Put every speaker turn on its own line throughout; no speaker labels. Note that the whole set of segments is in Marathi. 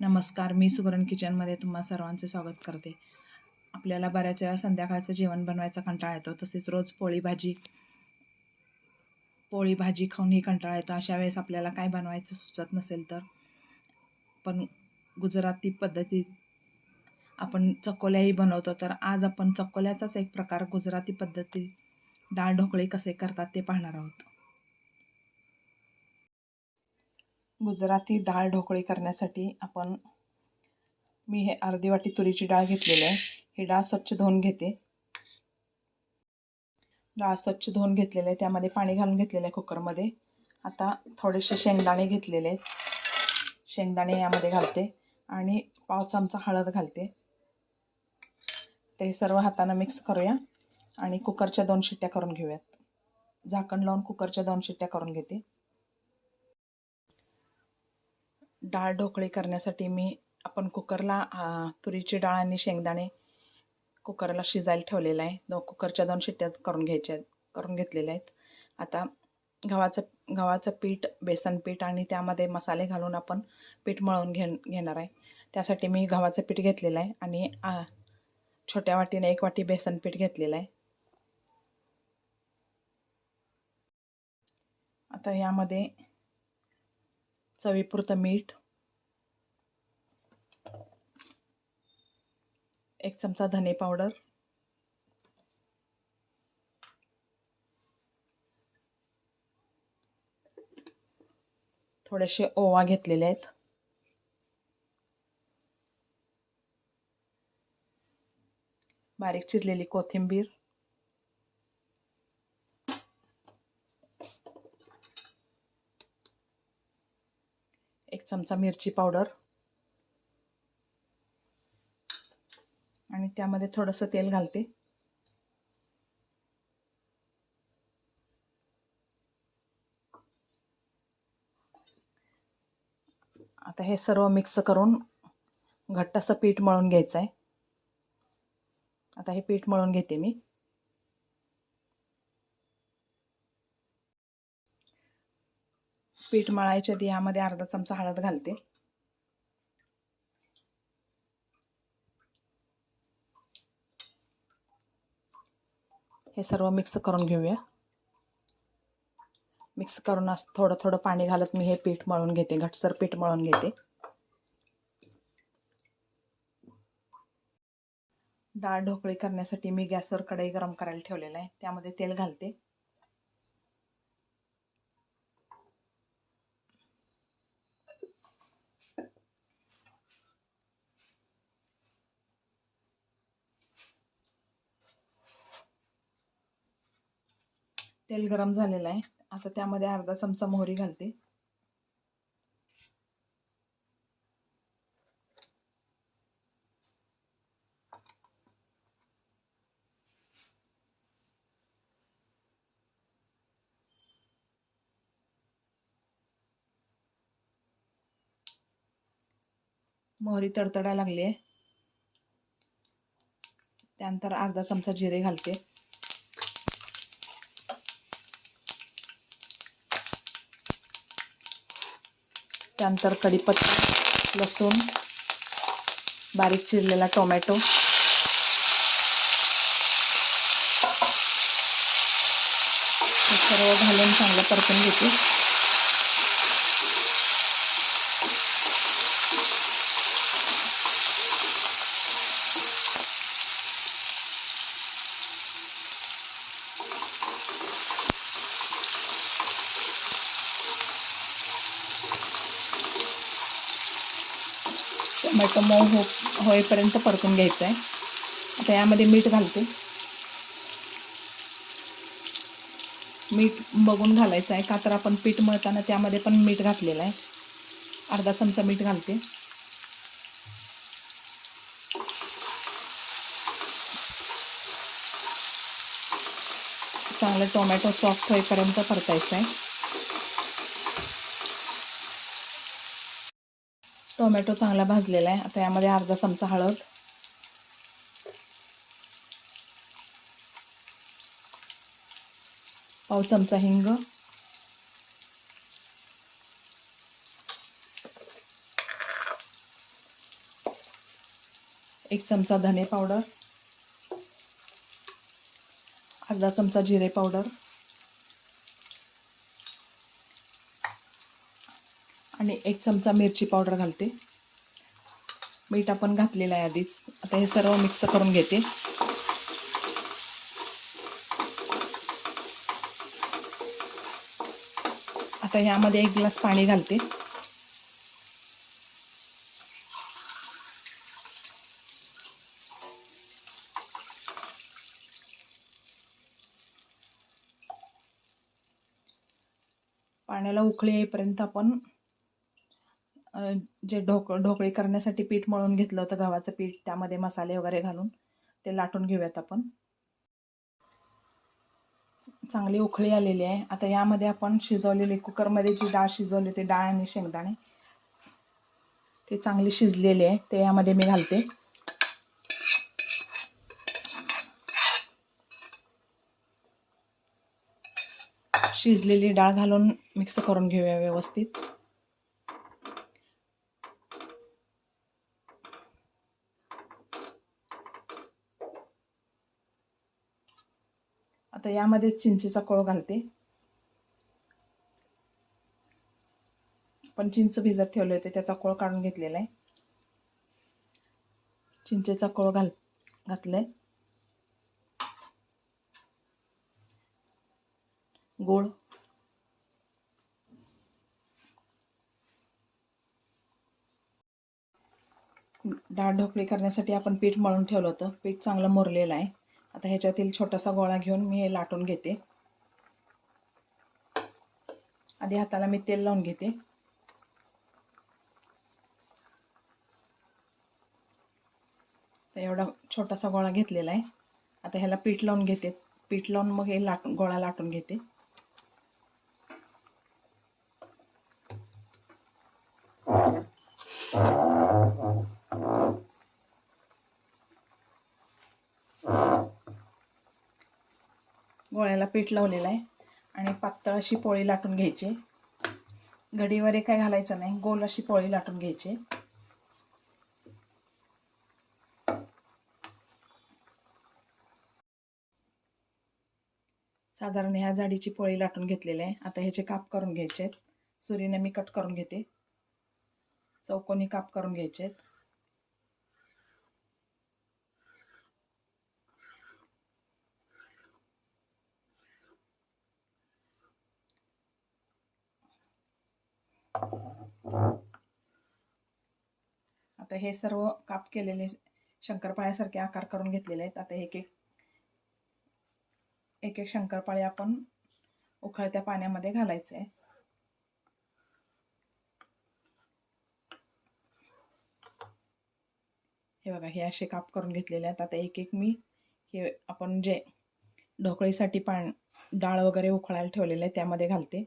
नमस्कार मी सुगरण किचनमध्ये तुम्हा सर्वांचे स्वागत करते. आपल्याला बऱ्याच वेळा संध्याकाळचं जेवण बनवायचा कंटाळा येतो तसेच रोज पोळी भाजी पोळी भाजी खाऊनही कंटाळा येतो. अशा वेळेस आपल्याला काय बनवायचं सुचत नसेल तर पण गुजराती पद्धतीत आपण चकोल्याही बनवतो. तर आज आपण चकोल्याचाच एक प्रकार गुजराती पद्धती डाळ ढोकळे कसे करतात ते पाहणार आहोत. गुजराती डाळ ढोकळी करण्यासाठी आपण मी हे अर्धी वाटी तुरीची डाळ घेतलेली आहे. ही डाळ स्वच्छ धुवून घेते. डाळ स्वच्छ धुवून घेतलेले आहे. त्यामध्ये पाणी घालून घेतलेलं आहे कुकरमध्ये. आता थोडेसे शेंगदाणे घेतलेले आहेत. शेंगदाणे यामध्ये घालते आणि पाव चमचा हळद घालते. ते सर्व हातानं मिक्स करूया आणि कुकरच्या दोन शिट्ट्या करून घेऊयात. झाकण लावून कुकरच्या दोन शिट्ट्या करून घेते. डाळ ढोकळी करण्यासाठी मी आपण कुकरला तुरीची डाळ आणि शेंगदाणे कुकरला शिजायला ठेवलेलं आहे. दो कुकरच्या दोन शिट्ट्या करून घ्यायच्या करून घेतलेल्या आहेत. आता गव्हाचं गव्हाचं पीठ बेसन पीठ आणि त्यामध्ये मसाले घालून आपण पीठ मळून घे घेणार आहे. त्यासाठी मी गव्हाचं पीठ घेतलेलं आहे आणि छोट्या वाटीने एक वाटी बेसन पीठ घेतलेलं आहे. आता यामध्ये चवीपुरतं मीठ. एक चमचा धने पावडर. थोडेसे ओवा घेतलेले आहेत. बारीक चिरलेली कोथिंबीर. चमचा मिरची पावडर. आणि त्यामध्ये थोडंसं तेल घालते. आता हे सर्व मिक्स करून घट्ट असं पीठ मळून घ्यायचं आहे आता हे पीठ मळून घेते मी. पीठ मळायच्या आधी यामध्ये अर्धा चमचा हळद घालते. हे सर्व मिक्स करून घेऊया. मिक्स करून असं थोडं थोडं पाणी घालत मी हे पीठ मळून घेते. घटसर पीठ मळून घेते. डाळ ढोकळी करण्यासाठी मी गॅसवर कढई गरम करायला ठेवलेला आहे. त्यामध्ये तेल घालते. तेल गरम झालेलं आहे. आता त्यामध्ये अर्धा चमचा मोहरी घालते. मोहरी तडतडायला लागली आहे त्यानंतर अर्धा चमचा जिरे घालते. त्यानंतर कढीपत्ता लसूण बारीक चिरलेला टोमॅटो. सर्व घालून चांगलं परतून घेते. टोमॅटो मऊ हो होईपर्यंत परतून घ्यायचं आहे आता यामध्ये मीठ घालते. मीठ बघून घालायचं आहे का तर आपण पीठ मळताना त्यामध्ये पण मीठ घातलेलं आहे. अर्धा चमचा मीठ घालते. चांगलं टोमॅटो सॉफ्ट होईपर्यंत परतायचं आहे टोमॅटो चांगला भाजलेला आहे. आता यामध्ये अर्धा चमचा हळद. पाव चमचा हिंग. एक चमचा धने पावडर. अर्धा चमचा जिरे पावडर. आणि एक चमचा मिरची पावडर घालते. मीठ आपण घातलेलं आहे आधीच. आता हे सर्व मिक्स करून घेते. आता ह्यामध्ये एक ग्लास पाणी घालते. पाण्याला उकळी येईपर्यंत आपण जे ढोक ढोकळी करण्यासाठी पीठ मळून घेतलं होतं गव्हाचं पीठ त्यामध्ये मसाले वगैरे घालून ते लाटून घेऊयात आपण. चांगली उकळी आलेली आहे. आता यामध्ये आपण शिजवलेली कुकरमध्ये जी डाळ शिजवली होती डाळ आणि शेंगदाणे ते चांगली शिजलेले आहे. ते यामध्ये मी घालते. शिजलेली डाळ घालून मिक्स करून घेऊया व्यवस्थित. आता यामध्ये चिंचेचा कोळ घालते. पण चिंच भिजत ठेवले होते त्याचा कोळ काढून घेतलेला आहे. चिंचेचा कोळ घाल घातलाय. गोळ डाळ ढोकळी करण्यासाठी आपण पीठ मळून ठेवलं होतं. पीठ चांगलं मुरलेलं आहे. आता ह्याच्यातील छोटासा गोळा घेऊन मी हे लाटून घेते. आधी हाताला मी तेल लावून घेते. तर एवढा छोटासा गोळा घेतलेला आहे. आता ह्याला पीठ लावून घेते. पीठ लावून मग हे लाटून गोळा लाटून घेते. गोळ्याला पीठ लावलेलं आहे आणि पातळ अशी पोळी लाटून घ्यायची. घडीवर काय घालायचं नाही गोल अशी पोळी लाटून घ्यायची. साधारण ह्या जाडीची पोळी लाटून घेतलेली आहे. आता ह्याचे काप करून घ्यायचे आहेत. सुरीने मी कट करून घेते. चौकोनी काप करून घ्यायचे आहेत. हे सर्व काप केलेले शंकरपाळ्यासारखे आकार करून घेतलेले आहेत. आता एक एक एक एक शंकरपाळे आपण उकळत्या पाण्यामध्ये घालायचे आहे हे बघा हे असे काप करून घेतलेले आहेत. आता एक एक मी हे आपण जे ढोकळीसाठी पाण डाळ वगैरे उकळायला ठेवलेलं आहे त्यामध्ये घालते.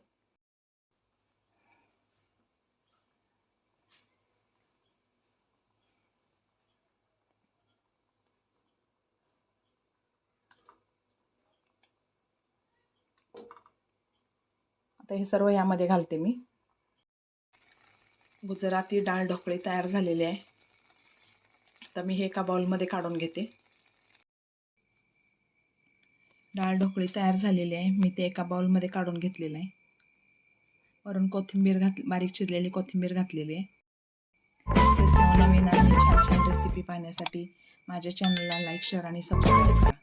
आता हे सर्व यामध्ये घालते मी. गुजराती डाळ ढोकळी तयार झालेली आहे. आता मी हे एका बाउलमध्ये काढून घेते. डाळ ढोकळी तयार झालेली आहे. मी ते एका बाउलमध्ये काढून घेतलेलं आहे. वरून कोथिंबीर घात बारीक चिरलेली कोथिंबीर घातलेली आहे. नवीन आणि छान छान रेसिपी पाहण्यासाठी माझ्या चॅनलला लाईक शेअर आणि सबस्क्राईब करा.